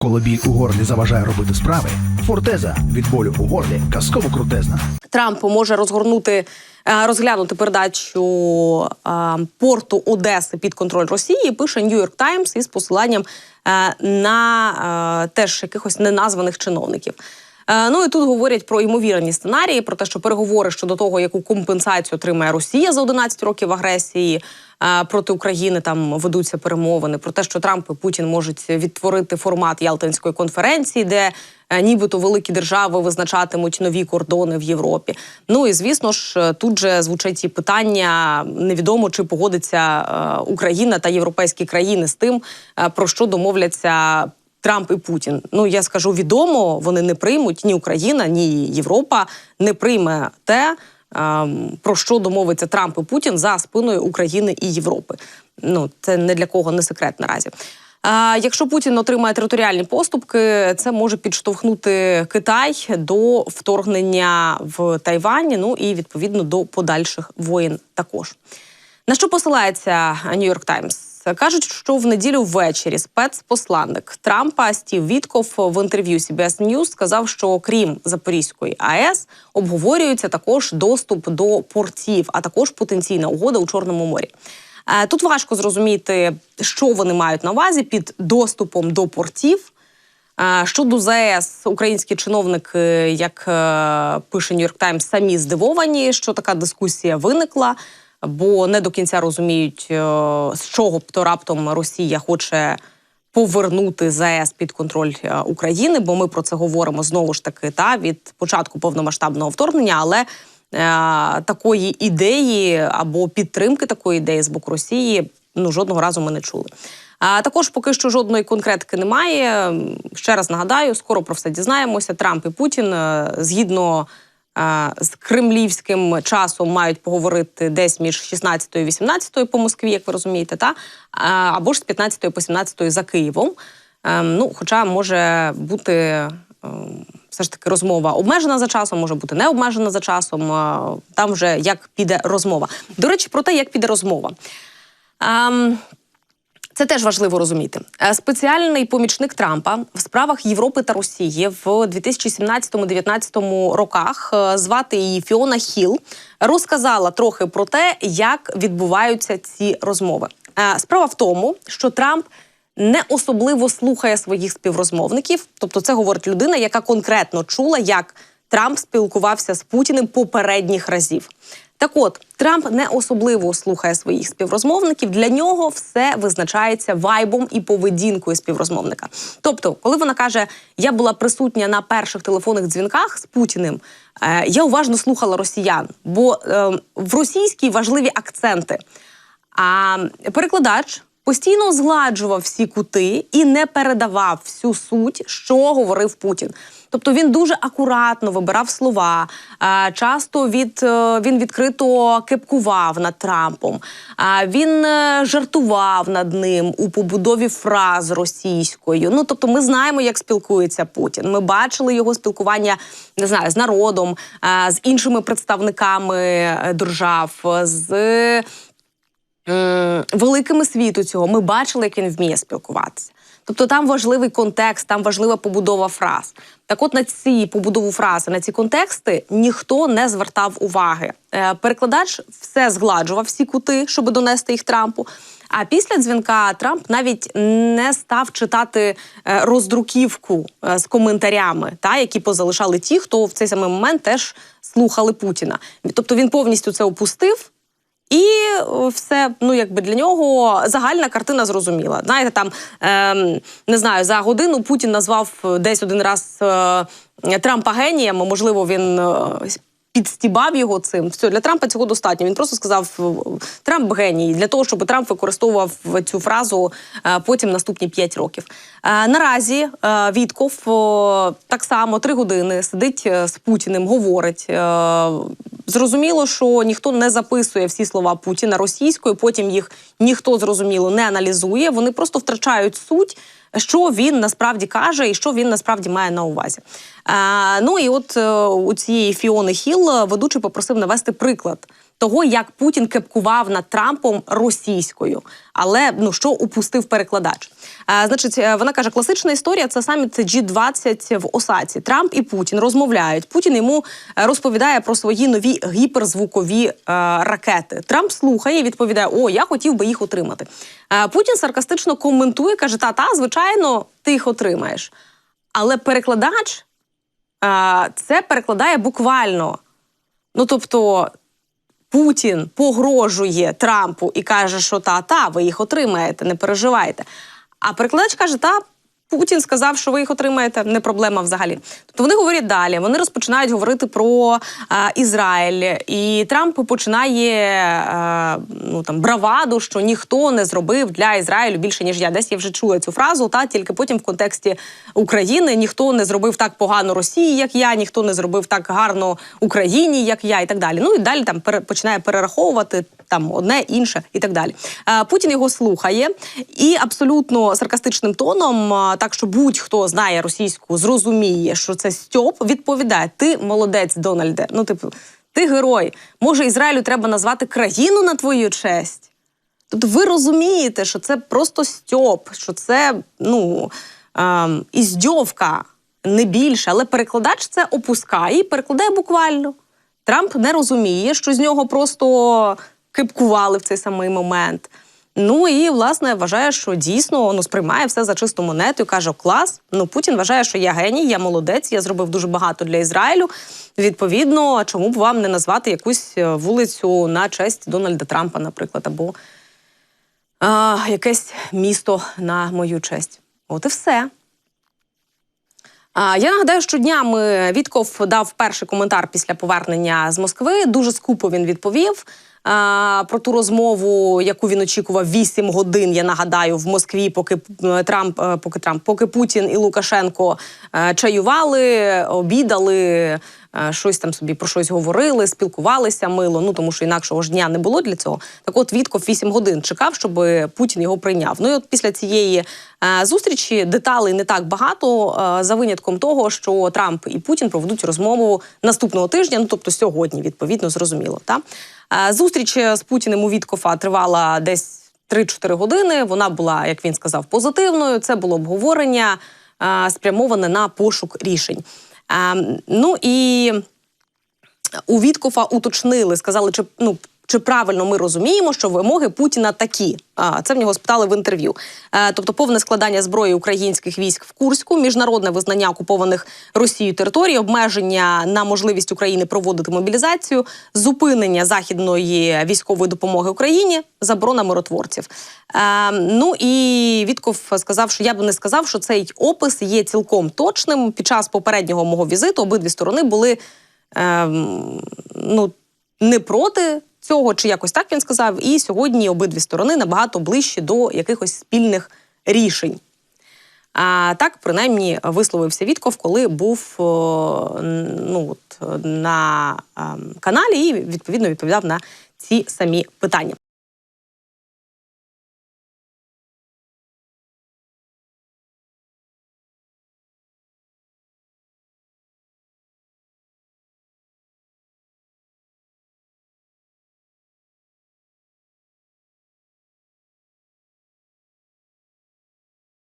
Коли біль у горлі заважає робити справи, фортеза від болю у горлі казково крутезна. Трамп може розгорнути е, розглянути передачу е, порту Одеси під контроль Росії. Пише Нью-Йорк Таймс із посиланням е, на теж якихось неназваних чиновників. Е, Ну і тут говорять про ймовірні сценарії, про те, що переговори щодо того, яку компенсацію отримає Росія за 11 років агресії е, проти України, там ведуться перемовини. Про те, що Трамп і Путін можуть відтворити формат Ялтинської конференції, де е, нібито великі держави визначатимуть нові кордони в Європі. Ну і звісно ж, тут же звучать і питання. Невідомо чи погодиться Україна та європейські країни з тим, про що домовляться. Трамп і Путін. Ну я скажу відомо, вони не приймуть ні Україна, ні Європа не прийме те, ем, про що домовиться Трамп і Путін за спиною України і Європи. Ну це не для кого не секрет наразі. А якщо Путін отримає територіальні поступки, це може підштовхнути Китай до вторгнення в Тайвані. Ну і відповідно до подальших воєн також. На що посилається Нью-Йорк Таймс? Кажуть, що в неділю ввечері спецпосланник Трампа Стів Вітков в інтерв'ю CBS News сказав, що крім Запорізької АЕС обговорюється також доступ до портів, а також потенційна угода у Чорному морі. Е, Тут важко зрозуміти, що вони мають на увазі під доступом до портів. Е, Щодо ЗАЕС, українські чиновники, як е, пише Нью-Йорк Таймс, самі здивовані, що така дискусія виникла, бо не до кінця розуміють, е, з чого б то раптом Росія хоче повернути ЗАЕС під контроль е, України. Бо ми про це говоримо знову ж таки та від початку повномасштабного вторгнення, але. е, Такої ідеї або підтримки такої ідеї з боку Росії ну жодного разу ми не чули. А також поки що жодної конкретики немає. Ще раз нагадаю, скоро про все дізнаємося. Трамп і Путін е, згідно з кремлівським часом мають поговорити десь між 16 і 18 по Москві, як ви розумієте, та або ж з 15 по 17 за Києвом. Е, Ну, хоча може бути. е, Все ж таки розмова обмежена за часом, може бути не обмежена за часом. Там вже як піде розмова. До речі, про те, як піде розмова. Це теж важливо розуміти. Е, Спеціальний помічник Трампа в справах Європи та Росії в 2017-2019 роках е, звати її Фіона Хіл розказала трохи про те, як відбуваються ці розмови. Е, Справа в тому, що Трамп не особливо слухає своїх співрозмовників. Тобто, це говорить людина, яка конкретно чула, як Трамп спілкувався з Путіним попередніх разів. Так от Трамп не особливо слухає своїх співрозмовників. Для нього все визначається вайбом і поведінкою співрозмовника. Тобто, коли вона каже, я була присутня на перших телефонних дзвінках з Путіним, е, я уважно слухала росіян, бо е, в російській важливі акценти. А перекладач постійно згладжував всі кути і не передавав всю суть, що говорив Путін. Тобто він дуже акуратно вибирав слова. Часто від е, він відкрито кепкував над Трампом. а, Він е, жартував над ним у побудові фраз російською. Ну тобто, ми знаємо, як спілкується Путін. Ми бачили його спілкування не знаю з народом, з іншими представниками е, держав, з великими світу цього. Ми бачили, як він вміє спілкуватися. Тобто там важливий контекст, там важлива побудова фраз. Так, от на ці побудову фрази, на ці контексти ніхто не звертав уваги. Е, перекладач все згладжував всі кути, щоб донести їх Трампу. А після дзвінка Трамп навіть не став читати е, роздруківку е, з коментарями, та які позалишали ті, хто в цей самий момент теж слухали Путіна. Тобто він повністю це опустив. І е, все, ну якби для нього загальна картина зрозуміла. Знаєте, там ем, не знаю, за годину Путін назвав е, десь один раз е, Трампа генієм. Можливо, він е, підстібав його цим. Все для Трампа цього достатньо. Він просто сказав е, Трамп геній для того, щоб Трамп використовував цю фразу е, потім наступні 5 років. Е, наразі Вітков так само три години сидить з Путіним, говорить. Зрозуміло, що ніхто не записує всі слова Путіна російською, потім їх ніхто зрозуміло не аналізує. Вони просто втрачають суть, що він насправді каже і що він насправді має на увазі. Е, ну і от е, у цієї Фіони Хіл ведучий попросив навести приклад того, як Путін кепкував над Трампом російською, але ну що упустив перекладач. А, значить, е, вона каже: класична історія це саміт G20 в Осаці. Трамп і Путін розмовляють. Путін йому е, розповідає про свої нові гіперзвукові е, ракети. Трамп слухає і відповідає: О, я хотів би їх отримати. Е, Путін саркастично коментує, каже: Та, та, звичайно, ти їх отримаєш. Але перекладач е, це перекладає буквально. Ну тобто. Путін погрожує Трампу і каже, що та, та, ви їх отримаєте, не переживайте. А перекладач каже, та. Путін сказав, що ви їх отримаєте, не проблема взагалі. Тобто вони говорять далі. Вони розпочинають говорити про е, Ізраїль, і Трамп починає е, ну там браваду, що ніхто не зробив для Ізраїлю більше ніж я. Десь я вже чула цю фразу, та тільки потім в контексті України ніхто не зробив так погано Росії, як я, ніхто не зробив так гарно Україні, як я, і так далі. Ну і далі там пере, починає перераховувати там одне інше і так далі. Е, Путін його слухає і абсолютно саркастичним тоном, е, так що будь-хто знає російську, зрозуміє, що це Стьоп, відповідає: Ти молодець, Дональде. Ну, типу, ти герой. Може, Ізраїлю треба назвати країну на твою честь. Тобто ви розумієте, що це просто стьоп, що це ну ем, іздьовка, не більше, але перекладач це опускає і перекладає буквально. Трамп не розуміє, що з нього просто кипкували в цей самий момент. Ну і власне вважає, що дійсно ну, сприймає все за чисту монету і каже: клас. Ну Путін вважає, що я геній, я молодець, я зробив дуже багато для Ізраїлю. Відповідно, чому б вам не назвати якусь е, вулицю на честь Дональда Трампа, наприклад, або а, якесь місто на мою честь. От і все. Я нагадаю, що днями Вітков дав перший коментар після повернення з Москви. Дуже скупо він відповів про ту розмову, яку він очікував 8 годин. Я нагадаю, в Москві, поки е, Трамп, е, поки Трамп, поки Путін і Лукашенко е, чаювали, обідали. Е, Щось там собі про щось говорили, спілкувалися мило. Ну тому що інакшого ж дня не було для цього. Так, от Вітков 8 годин чекав, щоб Путін його прийняв. Ну і от після цієї е, зустрічі деталей не так багато, е, за винятком того, що Трамп і Путін проведуть розмову наступного тижня. Ну тобто сьогодні, відповідно, зрозуміло. Та зустріч з Путіним у Віткофа тривала десь 3-4 години. Вона була, як він сказав, позитивною. Це було обговорення спрямоване на пошук рішень. Е, Ну і у Віткофа уточнили, сказали, чи ну. Чи правильно ми розуміємо, що вимоги Путіна такі? А це в нього спитали в інтерв'ю. Е, тобто, повне складання зброї українських військ в Курську, міжнародне визнання окупованих Росією територій, обмеження на можливість України проводити мобілізацію, зупинення західної військової допомоги Україні, заборона миротворців. Е, ну і Вітков сказав, що я б не сказав, що цей опис є цілком точним. Під час попереднього мого візиту обидві сторони були е, ну не проти цього, чи якось так він сказав. І сьогодні обидві сторони набагато ближче до якихось спільних рішень. А так, принаймні, висловився Вітков, коли був ну, от, на ем, каналі і відповідно відповідав на ці самі питання.